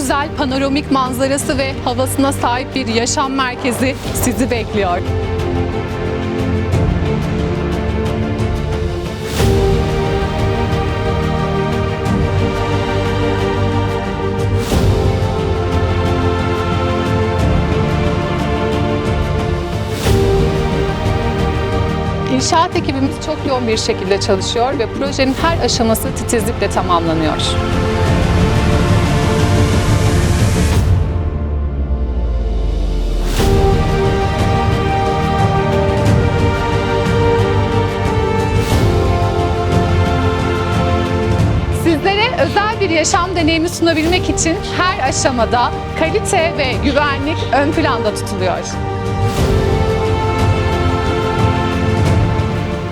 güzel panoramik manzarası ve havasına sahip bir yaşam merkezi sizi bekliyor. İnşaat ekibimiz çok yoğun bir şekilde çalışıyor ve projenin her aşaması titizlikle tamamlanıyor. Özel bir yaşam deneyimi sunabilmek için her aşamada kalite ve güvenlik ön planda tutuluyor.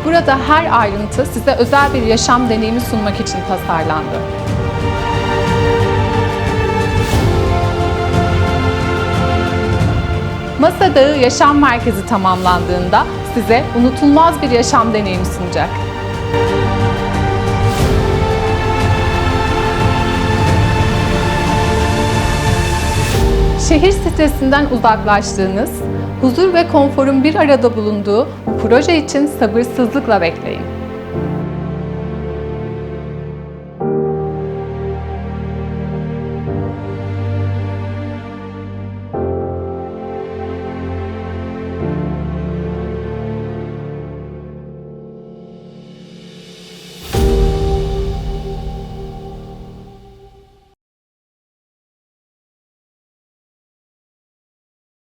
Burada her ayrıntı size özel bir yaşam deneyimi sunmak için tasarlandı. Masa Dağı Yaşam Merkezi tamamlandığında size unutulmaz bir yaşam deneyimi sunacak. Şehir stresinden uzaklaştığınız, huzur ve konforun bir arada bulunduğu bu proje için sabırsızlıkla bekleyin.